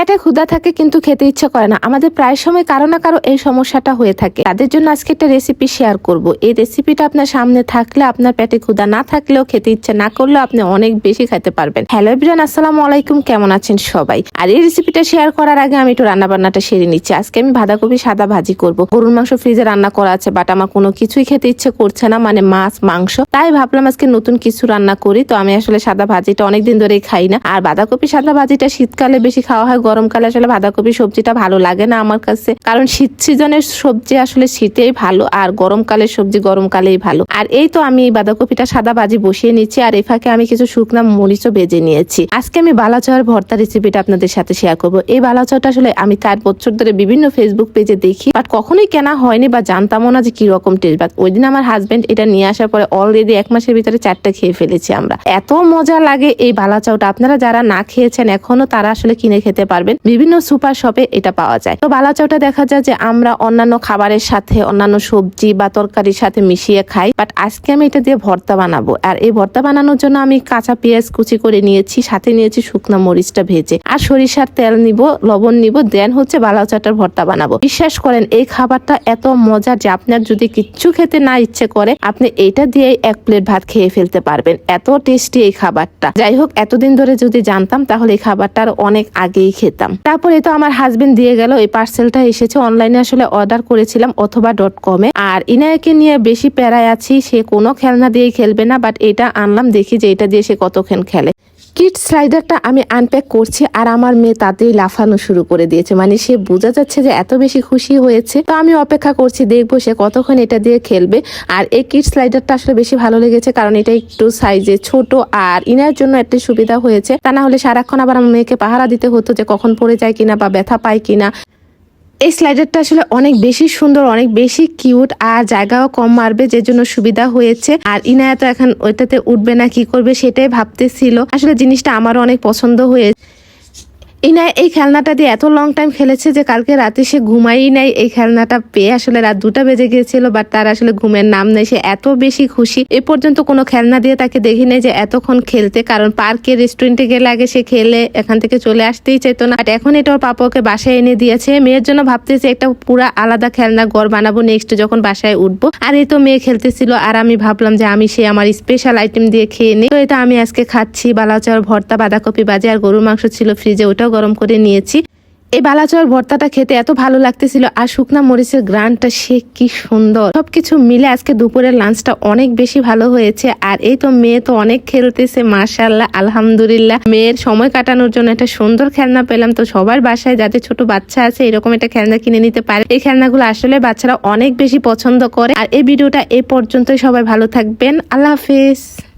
পেটে ক্ষুধা থাকে কিন্তু খেতে ইচ্ছে করে না। আমাদের প্রায় সময় কারও না কারও এই সমস্যাটা হয়ে থাকে। তাদের জন্য আজকে একটা রেসিপি শেয়ার করব। এই রেসিপিটা আপনার সামনে থাকলে, আপনার পেটে ক্ষুধা না থাকলেও, খেতে ইচ্ছে না করলেও আপনি অনেক বেশি খেতে পারবেন। হ্যালো এভরিওয়ান আসসালামু আলাইকুম, কেমন আছেন সবাই? আর এই রেসিপিটা শেয়ার করার আগে আমি একটু রান্না বান্নাটা সেরে নিচ্ছি। আজকে আমি বাঁধাকপি সাদা ভাজি করব। গরুর মাংস ফ্রিজে রান্না করা আছে বাট আমার কোনো কিছুই খেতে ইচ্ছে করছে না মানে মাছ, মাংস। তাই ভাবলাম আজকে নতুন কিছু রান্না করি। তো আমি আসলে সাদা ভাজিটা অনেকদিন ধরেই খাই না। আর বাঁধাকপি সাদা ভাজিটা শীতকালে বেশি খাওয়া হয় গরমকালে আসলে বাঁধাকপি সবজিটা ভালো লাগে না আমার কাছে। কারণ শীত সিজনের সবজি আসলে শীতেই ভালো আর গরমকালের সবজি গরমকালেই ভালো। আর এই তো আমি এই বাঁধাকপিটা সাদা ভাজি বসিয়ে নিচ্ছি আর এই ফাঁকে আমি কিছু শুকনা মরিচও বেজে নিয়েছি। আজকে আমি বালাচর ভর্তা রেসিপিটা আপনাদের সাথে শেয়ার করব। এই বালাচয়টা আসলে আমি চার বছর ধরে বিভিন্ন ফেসবুক পেজে দেখি বাট কখনোই কেনা হয়নি বা জানতামও না যে কি রকম টেস্ট বাট ওই দিন আমার হাজবেন্ড এটা নিয়ে আসার পরে অলরেডি এক মাসের ভিতরে চারটা খেয়ে ফেলেছি আমরা। এত মজা লাগে এই বালাচাওটা আপনারা যারা না খেয়েছেন, এখনও তারা আসলে কিনে খেতে পারবেন। বিভিন্ন সুপার শপে এটা পাওয়া যায়। তো বালাচাওটা দেখা যায় যে আমরা অন্যান্য খাবারের সাথে, অন্যান্য সবজি বা তরকারির সাথে মিশিয়ে খাই। বাট আজকে আমি এটা দিয়ে ভর্তা বানাবো। আর এই ভর্তা বানানোর জন্য আমি কাঁচা পেঁয়াজ কুচি করে নিয়েছি, সাথে নিয়েছি শুকনো মরিচটা ভেজে। আর সরিষার তেল নিব, লবণ নিব, দেন হচ্ছে বালাচাটার ভর্তা বানাবো। বিশ্বাস করেন, এই খাবারটা এত মজার যে আপনার যদি কিচ্ছু খেতে না ইচ্ছে করে, আপনি এইটা দিয়ে এক প্লেট ভাত খেয়ে ফেলতে পারবেন। এত টেস্টি এই খাবারটা। যাই হোক, এতদিন ধরে যদি জানতাম, তাহলে এই খাবারটা অনেক আগেই খেতাম তারপরে তো আমার হাজবেন্ড দিয়ে গেল এই পার্সেলটা এসেছে। অনলাইনে আসলে অর্ডার করেছিলাম অথবা ডট কমে আর ইনায়কে নিয়ে বেশি প্যারায় আছি, সে কোনো খেলনা দিয়ে খেলবে না বাট এটা আনলাম, দেখি যে এটা দিয়ে সে কতক্ষণ খেলে। কিট স্লাইডারটা আমি আনপ্যাক করছি আর আমার মেয়ে তাতেই লাফানো শুরু করে দিয়েছে। মানে সে বোঝা যাচ্ছে যে এত বেশি খুশি হয়েছে। তো আমি অপেক্ষা করছি, দেখব সে কতক্ষণ এটা দিয়ে খেলবে। আর এই কিট স্লাইডারটা আসলে বেশি ভালো লেগেছে কারণ এটা একটু সাইজে ছোট আর ইনার জন্য একটি সুবিধা হয়েছে। তা না হলে সারাক্ষণ আবার আমার মেয়েকে পাহারা দিতে হতো যে কখন পড়ে যায় কিনা বা ব্যথা পায় কিনা। এই স্লাইডারটা আসলে অনেক বেশি সুন্দর, অনেক বেশি কিউট আর জায়গাও কম মারবে, যে জন্য সুবিধা হয়েছে। আর ইনায়া তো এখন ওইটাতে উঠবে না, কি করবে সেটাই ভাবতেছিল। আসলে জিনিসটা আমারও অনেক পছন্দ হয়েছে। ইনায় এই খেলনাটা দিয়ে এত লং টাইম খেলেছে যে কালকে রাতে সে ঘুমাই নাই। এই খেলনাটা পেয়ে আসলে রাত দুটা বেজে গিয়েছিল বাট তার আসলে ঘুমের নাম নেই। সে এত বেশি খুশি। এ পর্যন্ত কোনো খেলনা দিয়ে তাকে দেখি নাই যে এতক্ষণ খেলতে, কারণ পার্কে রেস্টুরেন্টে গেলে আগে সে খেলে, এখান থেকে চলে আসতেই চাইতো না। বাট এখন এটা ওর পাপা ওকে বাসায় এনে দিয়েছে। মেয়ের জন্য ভাবতেছে একটা পুরা আলাদা খেলনা ঘর বানাবো নেক্সট যখন বাসায় উঠবো। আর এই তো মেয়ে খেলতেছিল, আর আমি ভাবলাম যে আমি সে আমার স্পেশাল আইটেম দিয়ে খেয়ে নিই। তো এটা আমি আজকে খাচ্ছি, বালাচার ভর্তা, বাঁধাকপি বাজে, আর গরুর মাংস ছিল ফ্রিজে ওটাও গরম করে নিয়েছি। এই বালাচর ভর্তাটা খেতে এত ভালো লাগতেছিল আর শুকনা মরিচের গ্রানটা সে কি সুন্দর। সবকিছু মিলে আজকে দুপুরের লাঞ্চটা অনেক বেশি ভালো হয়েছে আর এই তো মেয়ে তো অনেক খেলতেছে মাশাল্লাহ আলহামদুলিল্লাহ। মেয়ের সময় কাটানোর জন্য একটা সুন্দর খেলনা পেলাম তো সবার বাসায় যাদের ছোট বাচ্চা আছে এরকম একটা খেলনা কিনে নিতে পারে। এই খেলনাগুলো আসলে বাচ্চারা অনেক বেশি পছন্দ করে। আর এই ভিডিওটা এই পর্যন্তই, সবাই ভালো থাকবেন। আল্লাহ হাফিজ।